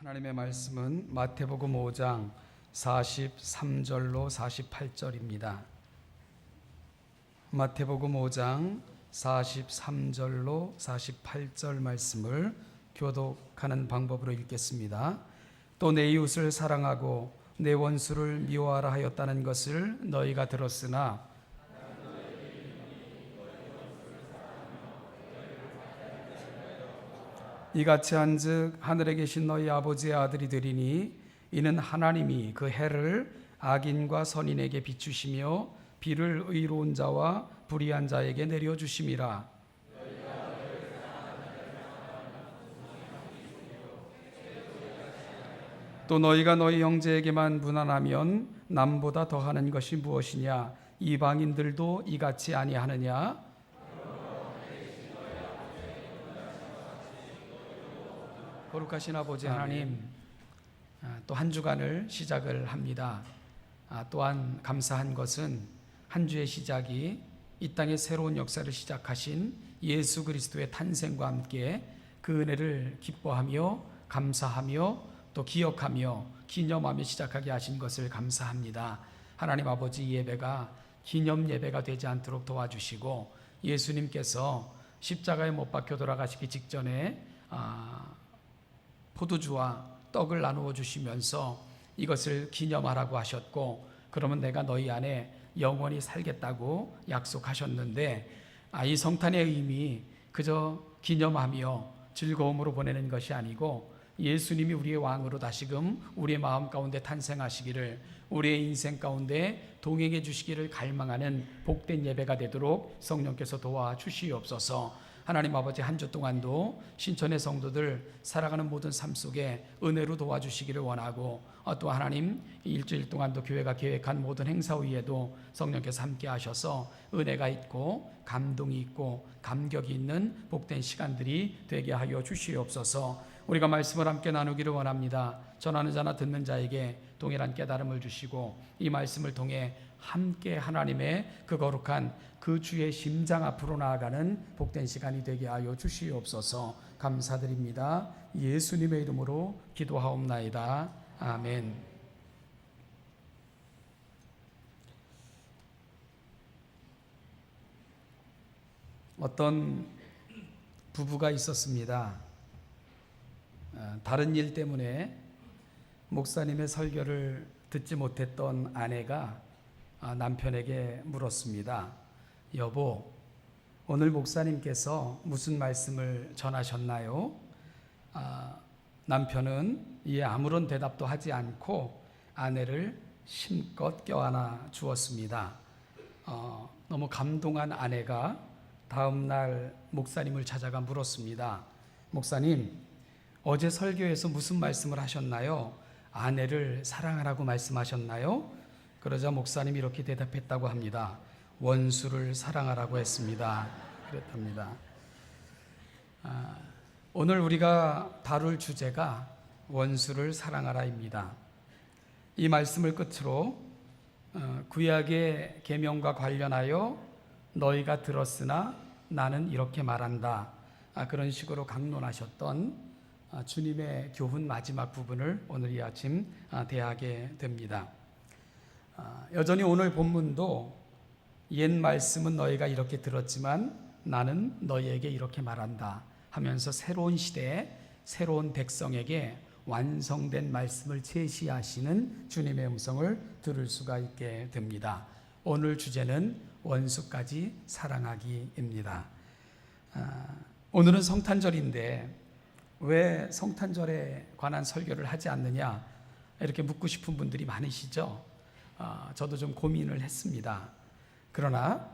하나님의 말씀은 마태복음 5장 43절로 48절입니다. 마태복음 5장 43절로 48절 말씀을 교독하는 방법으로 읽겠습니다. 또 내 이웃을 사랑하고 내 원수를 미워하라 하였다는 것을 너희가 들었으나 이같이 한즉 하늘에 계신 너희 아버지의 아들이 되리니 이는 하나님이 그 해를 악인과 선인에게 비추시며 비를 의로운 자와 불의한 자에게 내려 주심이라. 또 너희가 너희 형제에게만 무난하면 남보다 더하는 것이 무엇이냐? 이방인들도 이같이 아니하느냐 거룩하신 아버지 하나님 또 한 주간을 시작을 합니다. 아, 또한 감사한 것은 한 주의 시작이 이 땅의 새로운 역사를 시작하신 예수 그리스도의 탄생과 함께 그 은혜를 기뻐하며 감사하며 또 기억하며 기념하며 시작하게 하신 것을 감사합니다. 하나님 아버지 이 예배가 기념 예배가 되지 않도록 도와주시고 예수님께서 십자가에 못 박혀 돌아가시기 직전에 아, 포도주와 떡을 나누어 주시면서 이것을 기념하라고 하셨고 그러면 내가 너희 안에 영원히 살겠다고 약속하셨는데 아, 이 성탄의 의미 그저 기념하며 즐거움으로 보내는 것이 아니고 예수님이 우리의 왕으로 다시금 우리의 마음 가운데 탄생하시기를 우리의 인생 가운데 동행해 주시기를 갈망하는 복된 예배가 되도록 성령께서 도와 주시옵소서. 하나님 아버지 한 주 동안도 신천의 성도들 살아가는 모든 삶 속에 은혜로 도와주시기를 원하고 어, 또 하나님 일주일 동안도 교회가 계획한 모든 행사 위에도 성령께서 함께 하셔서 은혜가 있고 감동이 있고 감격이 있는 복된 시간들이 되게 하여 주시옵소서. 우리가 말씀을 함께 나누기를 원합니다. 전하는 자나 듣는 자에게 동일한 깨달음을 주시고 이 말씀을 통해 함께 하나님의 그 거룩한 그 주의 심장 앞으로 나아가는 복된 시간이 되게 하여 주시옵소서 감사드립니다. 예수님의 이름으로 기도하옵나이다. 아멘. 어떤 부부가 있었습니다. 어, 다른 일 때문에 목사님의 설교를 듣지 못했던 아내가 아, 남편에게 물었습니다. 여보, 오늘 목사님께서 무슨 말씀을 전하셨나요? 아, 남편은 이에 아무런 대답도 하지 않고 아내를 심껏 껴안아 주었습니다. 어, 너무 감동한 아내가 다음 날 목사님을 찾아가 물었습니다. 목사님, 어제 설교에서 무슨 말씀을 하셨나요? 아내를 사랑하라고 말씀하셨나요? 그러자 목사님이 이렇게 대답했다고 합니다. 원수를 사랑하라고 했습니다. 그랬답니다. 아, 오늘 우리가 다룰 주제가 원수를 사랑하라입니다. 이 말씀을 끝으로 어, 구약의 계명과 관련하여 너희가 들었으나 나는 이렇게 말한다. 아, 그런 식으로 강론하셨던 아, 주님의 교훈 마지막 부분을 오늘 이 아침 아, 대하게 됩니다. 아, 여전히 오늘 본문도 옛 말씀은 너희가 이렇게 들었지만 나는 너희에게 이렇게 말한다 하면서 새로운 시대에 새로운 백성에게 완성된 말씀을 제시하시는 주님의 음성을 들을 수가 있게 됩니다. 오늘 주제는 원수까지 사랑하기입니다. 오늘은 성탄절인데 왜 성탄절에 관한 설교를 하지 않느냐 이렇게 묻고 싶은 분들이 많으시죠. 어, 저도 좀 고민을 했습니다. 그러나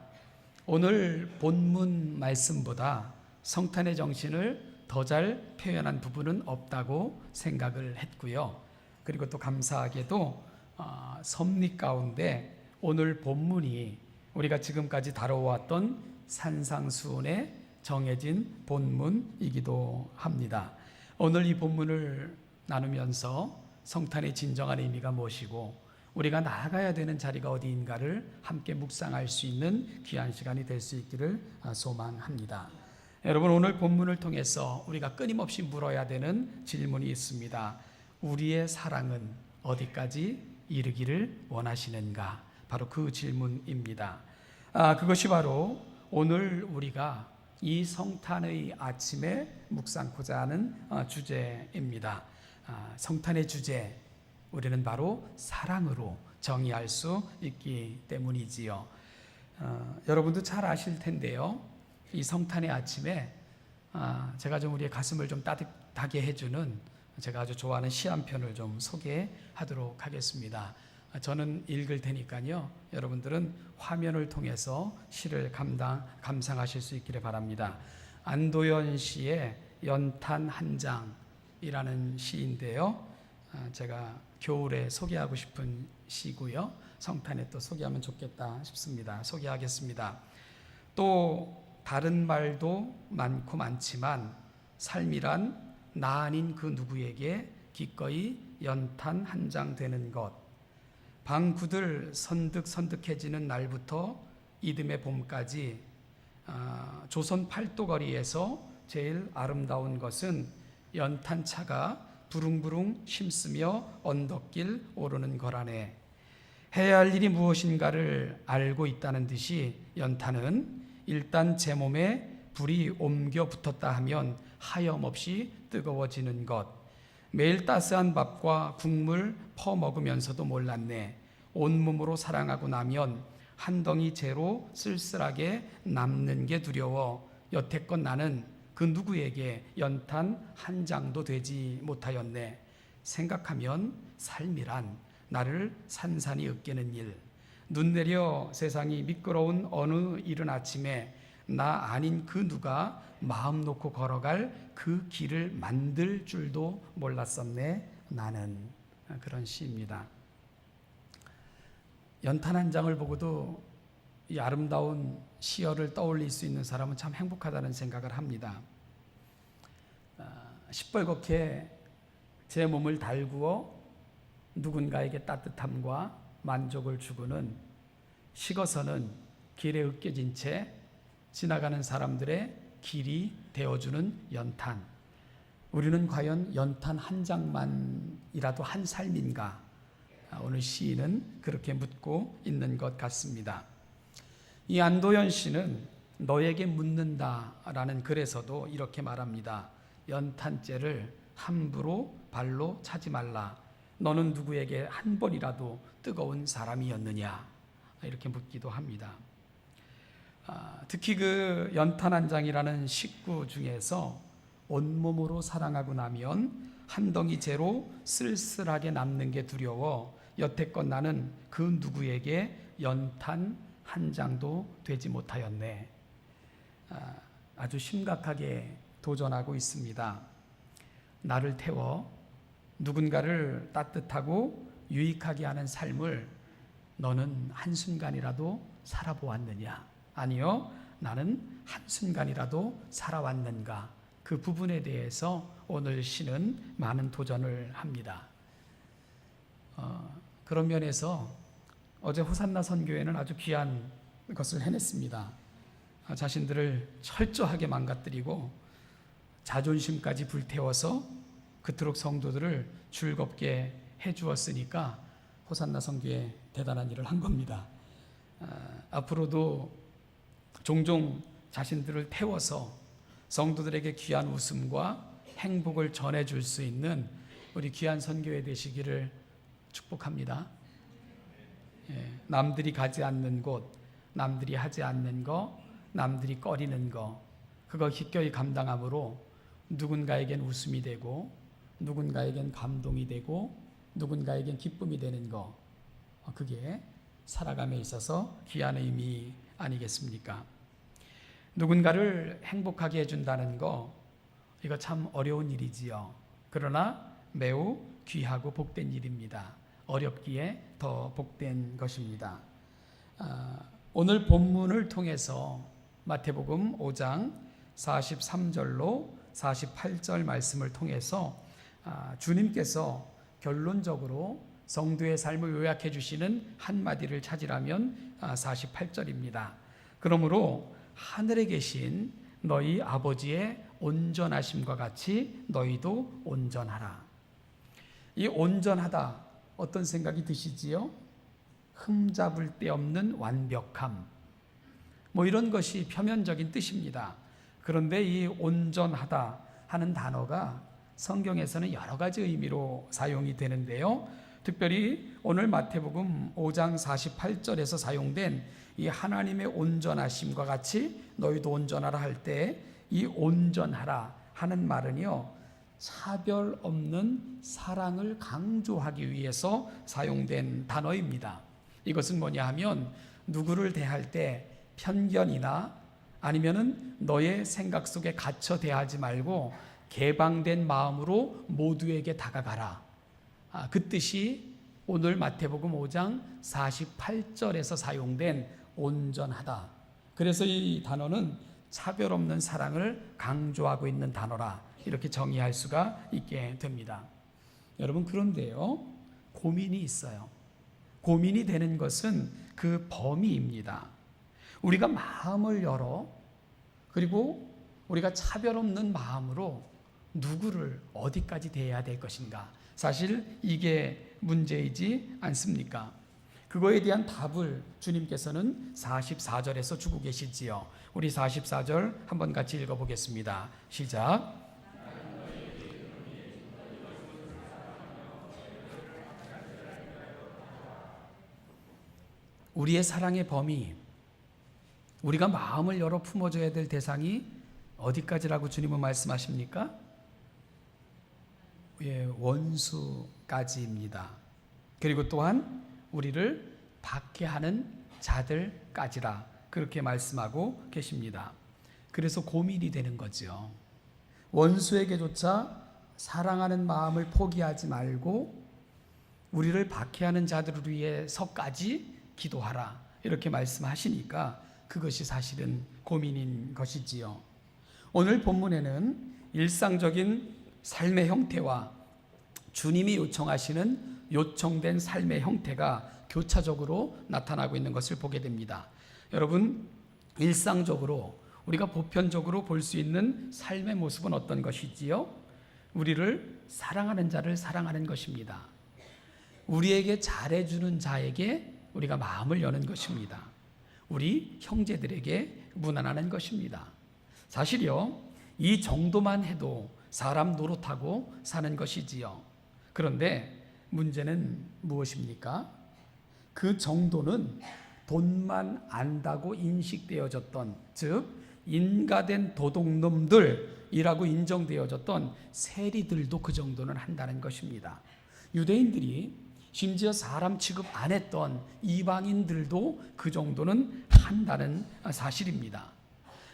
오늘 본문 말씀보다 성탄의 정신을 더 잘 표현한 부분은 없다고 생각을 했고요. 그리고 또 감사하게도 어, 섭리 가운데 오늘 본문이 우리가 지금까지 다뤄왔던 산상수훈의 정해진 본문이기도 합니다. 오늘 이 본문을 나누면서 성탄의 진정한 의미가 무엇이고 우리가 나아가야 되는 자리가 어디인가를 함께 묵상할 수 있는 귀한 시간이 될 수 있기를 소망합니다. 여러분 오늘 본문을 통해서 우리가 끊임없이 물어야 되는 질문이 있습니다. 우리의 사랑은 어디까지 이르기를 원하시는가? 바로 그 질문입니다. 아, 그것이 바로 오늘 우리가 이 성탄의 아침에 묵상코자 하는 어, 주제입니다. 아, 성탄의 주제, 우리는 바로 사랑으로 정의할 수 있기 때문이지요. 어, 여러분도 잘 아실 텐데요. 이 성탄의 아침에 아, 제가 좀 우리의 가슴을 좀 따뜻하게 해주는 제가 아주 좋아하는 시 한 편을 좀 소개하도록 하겠습니다. 아, 저는 읽을 테니까요. 여러분들은 화면을 통해서 시를 감당 감상하실 수 있기를 바랍니다. 안도현 씨의 연탄 한 장이라는 시인데요. 아, 제가 겨울에 소개하고 싶은 시고요. 성탄에 또 소개하면 좋겠다 싶습니다. 소개하겠습니다. 또 다른 말도 많고 많지만 삶이란 나 아닌 그 누구에게 기꺼이 연탄 한 장 되는 것. 방구들 선득선득해지는 날부터 이듬해 봄까지 아, 조선 팔도거리에서 제일 아름다운 것은 연탄차가 부릉부릉 심으며 언덕길 오르는 거라네. 해야 할 일이 무엇인가를 알고 있다는 듯이 연탄은 일단 제 몸에 불이 옮겨 붙었다 하면 하염없이 뜨거워지는 것. 매일 따스한 밥과 국물 퍼먹으면서도 몰랐네. 온몸으로 사랑하고 나면 한 덩이 재로 쓸쓸하게 남는 게 두려워. 여태껏 나는 그 누구에게 연탄 한 장도 되지 못하였네. 생각하면 삶이란 나를 산산이 으깨는 일. 눈 내려 세상이 미끄러운 어느 이른 아침에 나 아닌 그 누가 마음 놓고 걸어갈 그 길을 만들 줄도 몰랐었네. 나는 그런 시입니다. 연탄 한 장을 보고도 이 아름다운 시어를 떠올릴 수 있는 사람은 참 행복하다는 생각을 합니다. 아, 시뻘겋게 제 몸을 달구어 누군가에게 따뜻함과 만족을 주고는 식어서는 길에 으깨진 채 지나가는 사람들의 길이 되어주는 연탄. 우리는 과연 연탄 한 장만이라도 한 삶인가? 아, 오늘 시인은 그렇게 묻고 있는 것 같습니다. 이 안도현 씨는 너에게 묻는다라는 글에서도 이렇게 말합니다. 연탄재를 함부로 발로 차지 말라. 너는 누구에게 한 번이라도 뜨거운 사람이었느냐? 이렇게 묻기도 합니다. 아, 특히 그 연탄 한 장이라는 식구 중에서 온몸으로 사랑하고 나면 한 덩이 재로 쓸쓸하게 남는 게 두려워 여태껏 나는 그 누구에게 연탄 한 장도 되지 못하였네. 아, 아주 심각하게 도전하고 있습니다. 나를 태워 누군가를 따뜻하고 유익하게 하는 삶을 너는 한순간이라도 살아보았느냐? 아니요. 나는 한순간이라도 살아왔는가? 그 부분에 대해서 오늘 시는 많은 도전을 합니다. 어, 그런 면에서 어제 호산나 선교회는 아주 귀한 것을 해냈습니다. 아, 자신들을 철저하게 망가뜨리고 자존심까지 불태워서 그토록 성도들을 즐겁게 해주었으니까 호산나 성교회 대단한 일을 한 겁니다. 아, 앞으로도 종종 자신들을 태워서 성도들에게 귀한 웃음과 행복을 전해줄 수 있는 우리 귀한 선교회 되시기를 축복합니다. 예, 남들이 가지 않는 곳, 남들이 하지 않는 거, 남들이 꺼리는 거, 그거 기꺼이 감당함으로 누군가에겐 웃음이 되고, 누군가에겐 감동이 되고, 누군가에겐 기쁨이 되는 거, 어, 그게 살아감에 있어서 귀한 의미 아니겠습니까? 누군가를 행복하게 해준다는 거, 이거 참 어려운 일이지요. 그러나 매우 귀하고 복된 일입니다. 어렵기에 더 복된 것입니다. 아, 오늘 본문을 통해서 마태복음 5장 43절로 48절 말씀을 통해서 아, 주님께서 결론적으로 성도의 삶을 요약해 주시는 한마디를 찾으라면 48절입니다. 아, 그러므로 하늘에 계신 너희 아버지의 온전하심과 같이 너희도 온전하라. 이 온전하다 어떤 생각이 드시지요? 흠잡을 데 없는 완벽함. 뭐 이런 것이 표면적인 뜻입니다. 그런데 이 온전하다 하는 단어가 성경에서는 여러 가지 의미로 사용이 되는데요. 특별히 오늘 마태복음 5장 48절에서 사용된 이 하나님의 온전하심과 같이 너희도 온전하라 할 때 이 온전하라 하는 말은요. 차별 없는 사랑을 강조하기 위해서 사용된 단어입니다. 이것은 뭐냐 하면 누구를 대할 때 편견이나 아니면은 너의 생각 속에 갇혀 대하지 말고 개방된 마음으로 모두에게 다가가라. 아, 그 뜻이 오늘 마태복음 5장 48절에서 사용된 온전하다. 그래서 이 단어는 차별 없는 사랑을 강조하고 있는 단어라. 이렇게 정의할 수가 있게 됩니다. 여러분 그런데요. 고민이 있어요. 고민이 되는 것은 그 범위입니다. 우리가 마음을 열어 그리고 우리가 차별 없는 마음으로 누구를 어디까지 대해야 될 것인가? 사실 이게 문제이지 않습니까? 그거에 대한 답을 주님께서는 44절에서 주고 계시지요. 우리 44절 한번 같이 읽어 보겠습니다. 시작. 우리의 사랑의 범위, 우리가 마음을 열어 품어줘야 될 대상이 어디까지라고 주님은 말씀하십니까? 예, 원수까지입니다. 그리고 또한 우리를 받게 하는 자들까지라 그렇게 말씀하고 계십니다. 그래서 고민이 되는 거죠. 원수에게조차 사랑하는 마음을 포기하지 말고 우리를 박해하는 자들을 위해서까지 기도하라 이렇게 말씀하시니까 그것이 사실은 고민인 것이지요. 오늘 본문에는 일상적인 삶의 형태와 주님이 요청하시는 요청된 삶의 형태가 교차적으로 나타나고 있는 것을 보게 됩니다. 여러분, 일상적으로 우리가 보편적으로 볼 수 있는 삶의 모습은 어떤 것이지요? 우리를 사랑하는 자를 사랑하는 것입니다. 우리에게 잘해주는 자에게 우리가 마음을 여는 것입니다. 우리 형제들에게 무난하는 것입니다. 사실요, 이 정도만 해도 사람 노릇하고 사는 것이지요. 그런데 문제는 무엇입니까? 그 정도는 돈만 안다고 인식되어졌던, 즉, 인가된 도둑놈들이라고 인정되어졌던 세리들도 그 정도는 한다는 것입니다. 유대인들이 심지어 사람 취급 안 했던 이방인들도 그 정도는 한다는 사실입니다.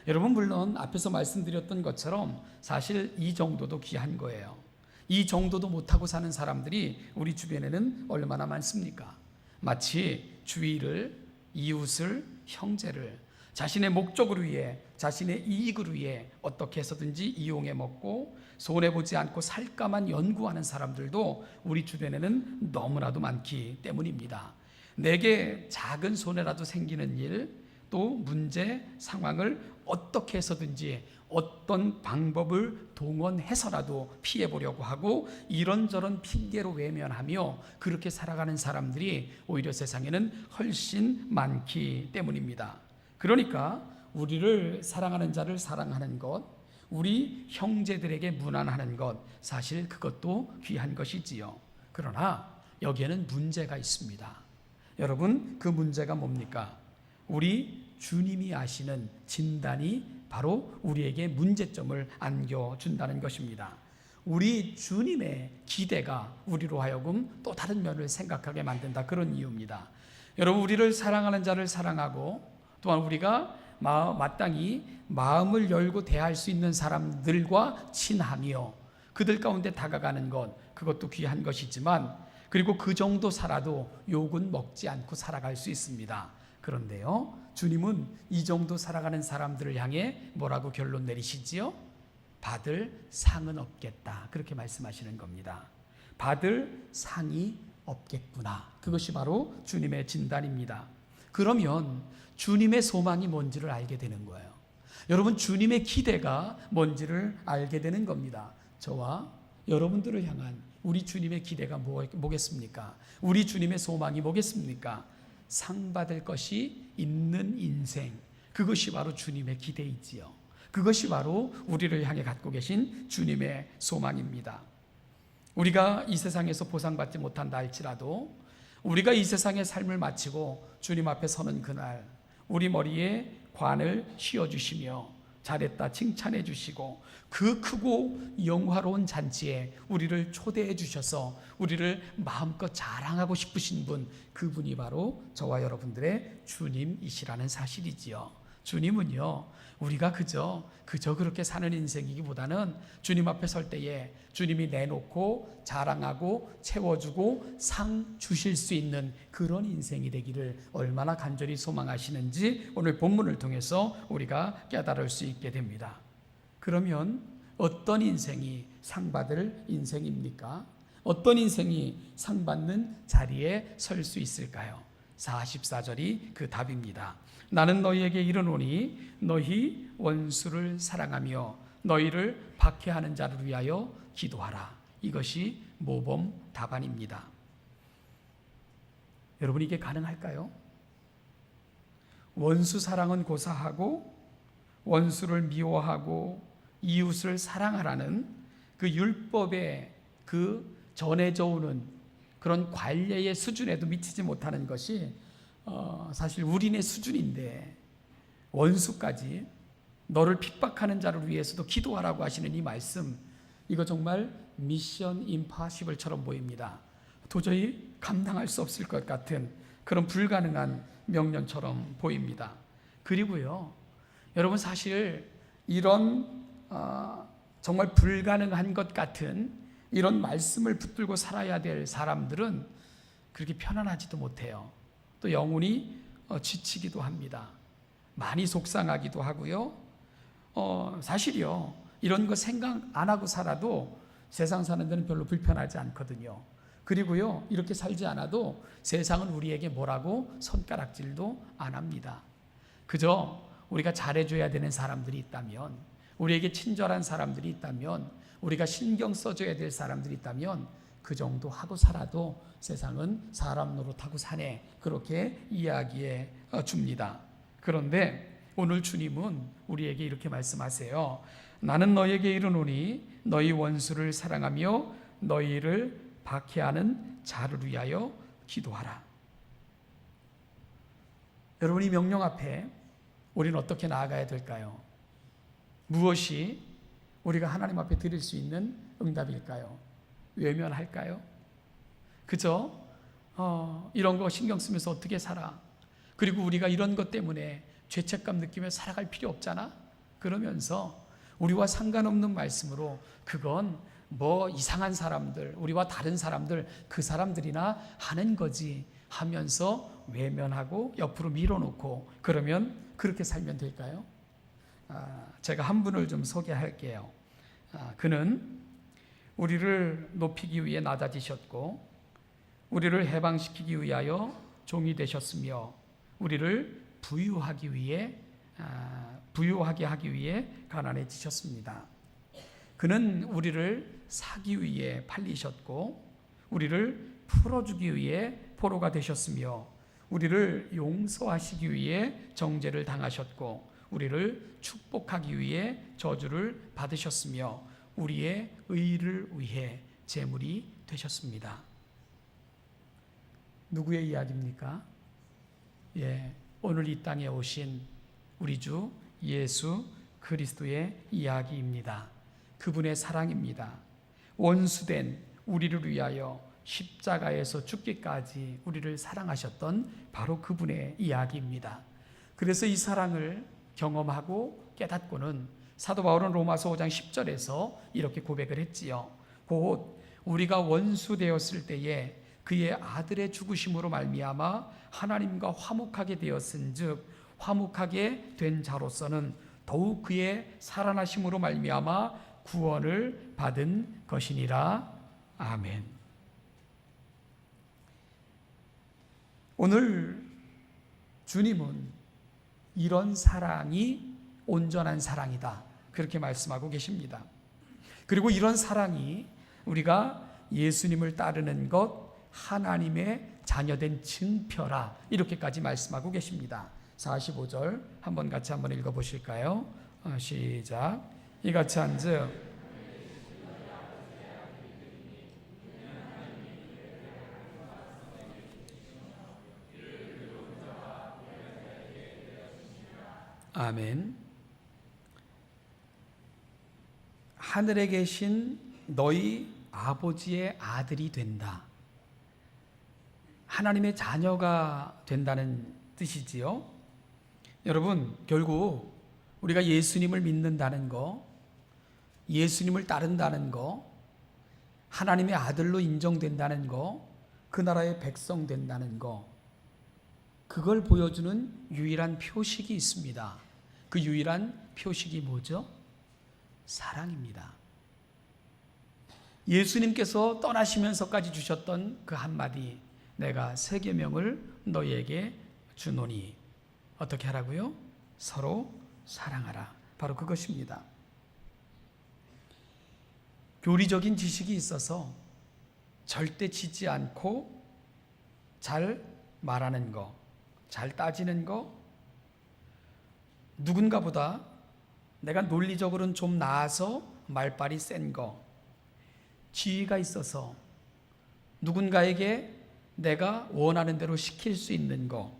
여러분 물론 앞에서 말씀드렸던 것처럼 사실 이 정도도 귀한 거예요. 이 정도도 못하고 사는 사람들이 우리 주변에는 얼마나 많습니까? 마치 주위를 이웃을 형제를 자신의 목적을 위해 자신의 이익을 위해 어떻게 해서든지 이용해 먹고 손해 보지 않고 살까만 연구하는 사람들도 우리 주변에는 너무나도 많기 때문입니다. 내게 작은 손해라도 생기는 일, 또 문제 상황을 어떻게 해서든지 어떤 방법을 동원해서라도 피해 보려고 하고 이런저런 핑계로 외면하며 그렇게 살아가는 사람들이 오히려 세상에는 훨씬 많기 때문입니다. 그러니까 우리를 사랑하는 자를 사랑하는 것, 우리 형제들에게 무난하는 것, 사실 그것도 귀한 것이지요. 그러나 여기에는 문제가 있습니다. 여러분, 그 문제가 뭡니까? 우리 주님이 아시는 진단이 바로 우리에게 문제점을 안겨준다는 것입니다. 우리 주님의 기대가 우리로 하여금 또 다른 면을 생각하게 만든다. 그런 이유입니다. 여러분, 우리를 사랑하는 자를 사랑하고 또한 우리가 마땅히 마음을 열고 대할 수 있는 사람들과 친하며 그들 가운데 다가가는 것 그것도 귀한 것이지만 그리고 그 정도 살아도 욕은 먹지 않고 살아갈 수 있습니다. 그런데요, 주님은 이 정도 살아가는 사람들을 향해 뭐라고 결론 내리시지요? 받을 상은 없겠다. 그렇게 말씀하시는 겁니다. 받을 상이 없겠구나. 그것이 바로 주님의 진단입니다. 그러면 주님의 소망이 뭔지를 알게 되는 거예요. 여러분, 주님의 기대가 뭔지를 알게 되는 겁니다. 저와 여러분들을 향한 우리 주님의 기대가 뭐, 뭐겠습니까? 우리 주님의 소망이 뭐겠습니까? 상 받을 것이 있는 인생. 그것이 바로 주님의 기대이지요. 그것이 바로 우리를 향해 갖고 계신 주님의 소망입니다. 우리가 이 세상에서 보상받지 못한다 할지라도 우리가 이 세상의 삶을 마치고 주님 앞에 서는 그날 우리 머리에 관을 씌워 주시며 잘했다 칭찬해 주시고 그 크고 영화로운 잔치에 우리를 초대해 주셔서 우리를 마음껏 자랑하고 싶으신 분 그분이 바로 저와 여러분들의 주님이시라는 사실이지요. 주님은요, 우리가 그저, 그저 그렇게 사는 인생이기보다는 주님 앞에 설 때에 주님이 내놓고 자랑하고 채워주고 상 주실 수 있는 그런 인생이 되기를 얼마나 간절히 소망하시는지 오늘 본문을 통해서 우리가 깨달을 수 있게 됩니다. 그러면 어떤 인생이 상 받을 인생입니까? 어떤 인생이 상 받는 자리에 설 수 있을까요? 44절이 그 답입니다. 나는 너희에게 이르노니 너희 원수를 사랑하며 너희를 박해하는 자를 위하여 기도하라. 이것이 모범 답안입니다. 여러분 이게 가능할까요? 원수 사랑은 고사하고 원수를 미워하고 이웃을 사랑하라는 그 율법의 그 전해져 오는 그런 관례의 수준에도 미치지 못하는 것이 어, 사실 우리네 수준인데 원수까지 너를 핍박하는 자를 위해서도 기도하라고 하시는 이 말씀 이거 정말 미션 임파시블처럼 보입니다. 도저히 감당할 수 없을 것 같은 그런 불가능한 명령처럼 보입니다. 그리고요, 여러분 사실 이런 어, 정말 불가능한 것 같은 이런 말씀을 붙들고 살아야 될 사람들은 그렇게 편안하지도 못해요. 또 영혼이 어, 지치기도 합니다. 많이 속상하기도 하고요. 어, 사실이요. 이런 거 생각 안 하고 살아도 세상 사는 데는 별로 불편하지 않거든요. 그리고요. 이렇게 살지 않아도 세상은 우리에게 뭐라고 손가락질도 안 합니다. 그저 우리가 잘해줘야 되는 사람들이 있다면, 우리에게 친절한 사람들이 있다면, 우리가 신경 써줘야 될 사람들이 있다면, 그 정도 하고 살아도 세상은 사람 노릇하고 사네. 그렇게 이야기해 줍니다. 그런데 오늘 주님은 우리에게 이렇게 말씀하세요. 나는 너에게 이르노니 너희 원수를 사랑하며 너희를 박해하는 자를 위하여 기도하라. 여러분 이 명령 앞에 우리는 어떻게 나아가야 될까요? 무엇이 우리가 하나님 앞에 드릴 수 있는 응답일까요? 외면할까요? 그저 어, 이런 거 신경 쓰면서 어떻게 살아? 그리고 우리가 이런 것 때문에 죄책감 느끼며 살아갈 필요 없잖아? 그러면서 우리와 상관없는 말씀으로 그건 뭐 이상한 사람들, 우리와 다른 사람들, 그 사람들이나 하는 거지 하면서 외면하고 옆으로 밀어놓고 그러면 그렇게 살면 될까요? 아, 제가 한 분을 좀 소개할게요. 아, 그는 우리를 높이기 위해 낮아지셨고 우리를 해방시키기 위하여 종이 되셨으며 우리를 부유하기 위해 아, 부유하게 하기 위해 가난해지셨습니다. 그는 우리를 사기 위해 팔리셨고 우리를 풀어주기 위해 포로가 되셨으며 우리를 용서하시기 위해 정죄를 당하셨고 우리를 축복하기 위해 저주를 받으셨으며 우리의 의를 위해 제물이 되셨습니다. 누구의 이야기입니까? 예, 오늘 이 땅에 오신 우리 주 예수 그리스도의 이야기입니다. 그분의 사랑입니다. 원수된 우리를 위하여 십자가에서 죽기까지 우리를 사랑하셨던 바로 그분의 이야기입니다. 그래서 이 사랑을 경험하고 깨닫고는 사도 바울은 로마서 5장 10절에서 이렇게 고백을 했지요. 곧 우리가 원수 되었을 때에 그의 아들의 죽으심으로 말미암아 하나님과 화목하게 되었은즉 화목하게 된 자로서는 더욱 그의 살아나심으로 말미암아 구원을 받은 것이니라 아멘. 오늘 주님은 이런 사랑이 온전한 사랑이다. 그렇게 말씀하고 계십니다. 그리고 이런 사랑이 우리가 예수님을 따르는 것 하나님의 자녀된 증표라 이렇게까지 말씀하고 계십니다. 45절 한번 같이 한번 읽어 보실까요? 어, 시작. 이같이 한즉 아멘. 하늘에 계신 너희 아버지의 아들이 된다. 하나님의 자녀가 된다는 뜻이지요. 여러분, 결국 우리가 예수님을 믿는다는 거, 예수님을 따른다는 거, 하나님의 아들로 인정된다는 거, 그 나라의 백성 된다는 거, 그걸 보여주는 유일한 표식이 있습니다. 그 유일한 표식이 뭐죠? 사랑입니다. 예수님께서 떠나시면서까지 주셨던 그 한마디, 내가 세 계명을 너희에게 주노니 어떻게 하라고요? 서로 사랑하라. 바로 그것입니다. 교리적인 지식이 있어서 절대 지지 않고 잘 말하는 거, 잘 따지는 거, 누군가보다 내가 논리적으로는 좀 나아서 말빨이 센 거, 지위가 있어서 누군가에게 내가 원하는 대로 시킬 수 있는 거,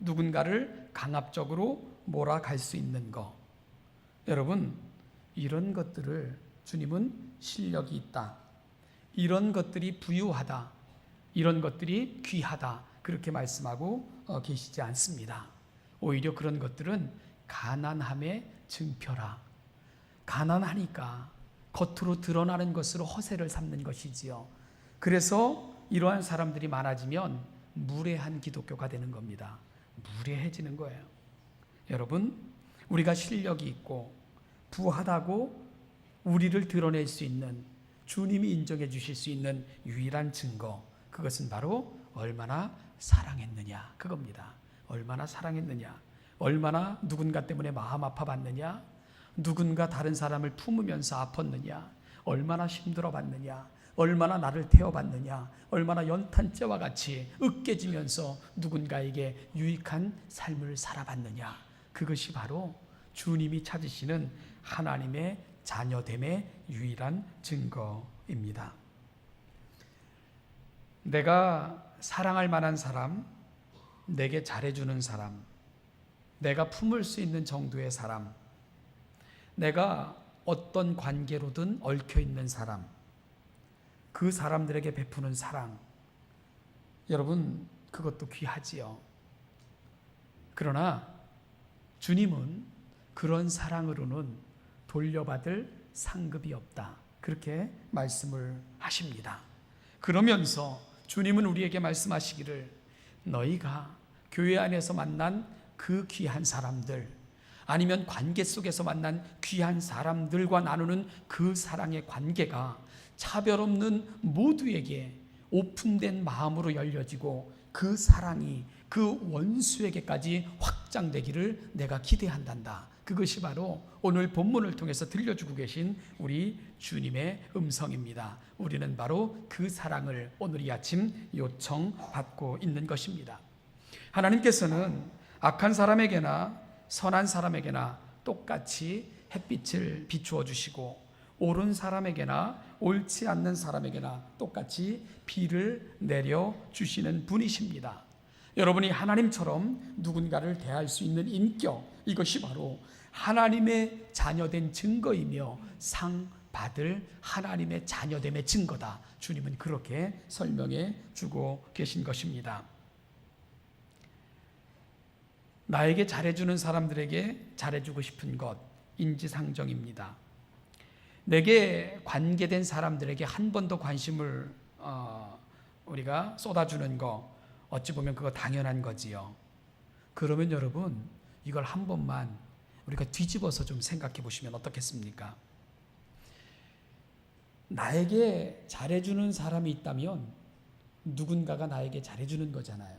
누군가를 강압적으로 몰아갈 수 있는 거. 여러분, 이런 것들을 주님은 실력이 있다. 이런 것들이 부유하다. 이런 것들이 귀하다. 그렇게 말씀하고 어, 계시지 않습니다. 오히려 그런 것들은 가난함의 증표라. 가난하니까 겉으로 드러나는 것으로 허세를 삼는 것이지요. 그래서 이러한 사람들이 많아지면 무례한 기독교가 되는 겁니다. 무례해지는 거예요. 여러분, 우리가 실력이 있고 부하다고 우리를 드러낼 수 있는 주님이 인정해 주실 수 있는 유일한 증거, 그것은 바로 얼마나 사랑했느냐, 그겁니다. 얼마나 사랑했느냐, 얼마나 누군가 때문에 마음 아파봤느냐, 누군가 다른 사람을 품으면서 아팠느냐, 얼마나 힘들어 봤느냐, 얼마나 나를 태워봤느냐, 얼마나 연탄재와 같이 으깨지면서 누군가에게 유익한 삶을 살아봤느냐. 그것이 바로 주님이 찾으시는 하나님의 자녀됨의 유일한 증거입니다. 내가 사랑할 만한 사람, 내게 잘해주는 사람, 내가 품을 수 있는 정도의 사람, 내가 어떤 관계로든 얽혀 있는 사람, 그 사람들에게 베푸는 사랑. 여러분, 그것도 귀하지요. 그러나 주님은 그런 사랑으로는 돌려받을 상급이 없다. 그렇게 말씀을 하십니다. 그러면서 주님은 우리에게 말씀하시기를 너희가 교회 안에서 만난 그 귀한 사람들 아니면 관계 속에서 만난 귀한 사람들과 나누는 그 사랑의 관계가 차별 없는 모두에게 오픈된 마음으로 열려지고 그 사랑이 그 원수에게까지 확장되기를 내가 기대한단다. 그것이 바로 오늘 본문을 통해서 들려주고 계신 우리 주님의 음성입니다. 우리는 바로 그 사랑을 오늘 이 아침 요청받고 있는 것입니다. 하나님께서는 악한 사람에게나 선한 사람에게나 똑같이 햇빛을 비추어 주시고 옳은 사람에게나 옳지 않는 사람에게나 똑같이 비를 내려 주시는 분이십니다. 여러분이 하나님처럼 누군가를 대할 수 있는 인격, 이것이 바로 하나님의 자녀된 증거이며 상 받을 하나님의 자녀됨의 증거다. 주님은 그렇게 설명해 주고 계신 것입니다. 나에게 잘해주는 사람들에게 잘해주고 싶은 것, 인지상정입니다. 내게 관계된 사람들에게 한 번 더 관심을 어, 우리가 쏟아주는 거 어찌 보면 그거 당연한 거지요. 그러면 여러분 이걸 한 번만 우리가 뒤집어서 좀 생각해 보시면 어떻겠습니까? 나에게 잘해주는 사람이 있다면 누군가가 나에게 잘해주는 거잖아요.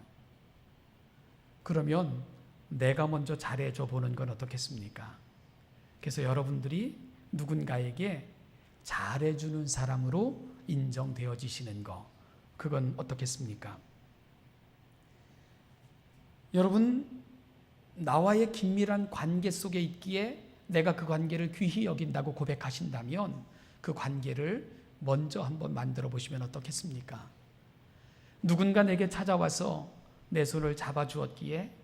그러면 내가 먼저 잘해줘 보는 건 어떻겠습니까? 그래서 여러분들이 누군가에게 잘해주는 사람으로 인정되어지시는 거. 그건 어떻겠습니까? 여러분, 나와의 긴밀한 관계 속에 있기에 내가 그 관계를 귀히 여긴다고 고백하신다면 그 관계를 먼저 한번 만들어 보시면 어떻겠습니까? 누군가 내게 찾아와서 내 손을 잡아 주었기에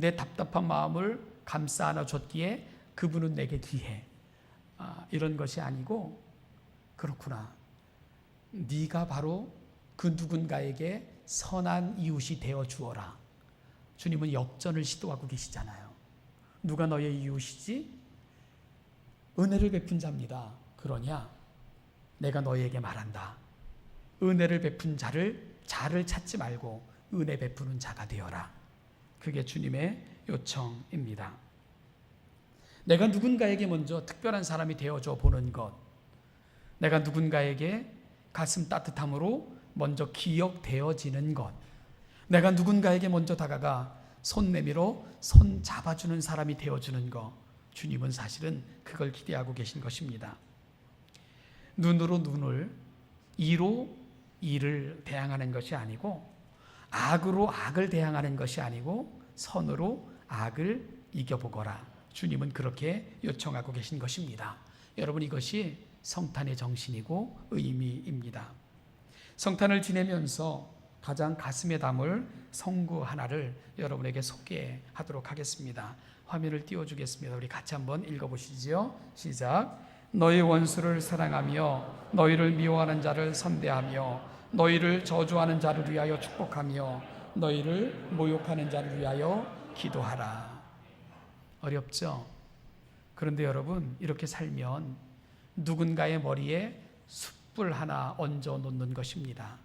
내 답답한 마음을 감싸 안아 줬기에 그분은 내게 귀해. 아, 이런 것이 아니고 그렇구나. 네가 바로 그 누군가에게 선한 이웃이 되어 주어라. 주님은 역전을 시도하고 계시잖아요. 누가 너의 이웃이지? 은혜를 베푼 자입니다. 그러냐? 내가 너에게 말한다. 은혜를 베푼 자를 자를 찾지 말고 은혜 베푸는 자가 되어라. 그게 주님의 요청입니다. 내가 누군가에게 먼저 특별한 사람이 되어줘 보는 것. 내가 누군가에게 가슴 따뜻함으로 먼저 기억되어지는 것. 내가 누군가에게 먼저 다가가 손 내밀어 손 잡아주는 사람이 되어주는 것. 주님은 사실은 그걸 기대하고 계신 것입니다. 눈으로 눈을, 이로 이를 대항하는 것이 아니고, 악으로 악을 대항하는 것이 아니고, 선으로 악을 이겨보거라. 주님은 그렇게 요청하고 계신 것입니다. 여러분 이것이 성탄의 정신이고 의미입니다. 성탄을 지내면서 가장 가슴에 담을 성구 하나를 여러분에게 소개하도록 하겠습니다. 화면을 띄워주겠습니다. 우리 같이 한번 읽어보시죠. 시작. 너희 원수를 사랑하며 너희를 미워하는 자를 선대하며 너희를 저주하는 자를 위하여 축복하며 너희를 모욕하는 자를 위하여 기도하라. 어렵죠? 그런데 여러분, 이렇게 살면 누군가의 머리에 숯불 하나 얹어 놓는 것입니다.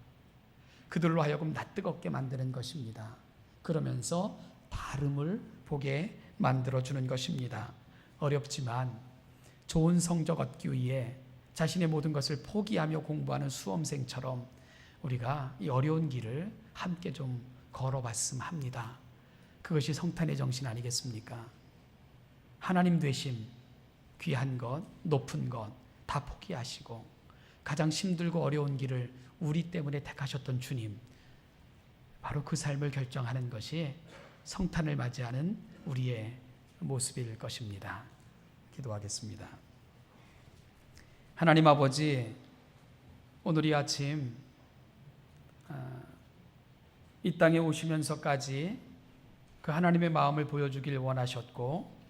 그들로 하여금 낯뜨겁게 만드는 것입니다. 그러면서 다름을 보게 만들어 주는 것입니다. 어렵지만 좋은 성적 얻기 위해 자신의 모든 것을 포기하며 공부하는 수험생처럼 우리가 이 어려운 길을 함께 좀 걸어봤음 합니다. 그것이 성탄의 정신 아니겠습니까? 하나님 되심, 귀한 것, 높은 것, 다 포기하시고 가장 힘들고 어려운 길을 우리 때문에 택하셨던 주님, 바로 그 삶을 결정하는 것이 성탄을 맞이하는 우리의 모습일 것입니다. 기도하겠습니다. 하나님 아버지, 오늘 이 아침 아, 이 땅에 오시면서까지 그 하나님의 마음을 보여주길 원하셨고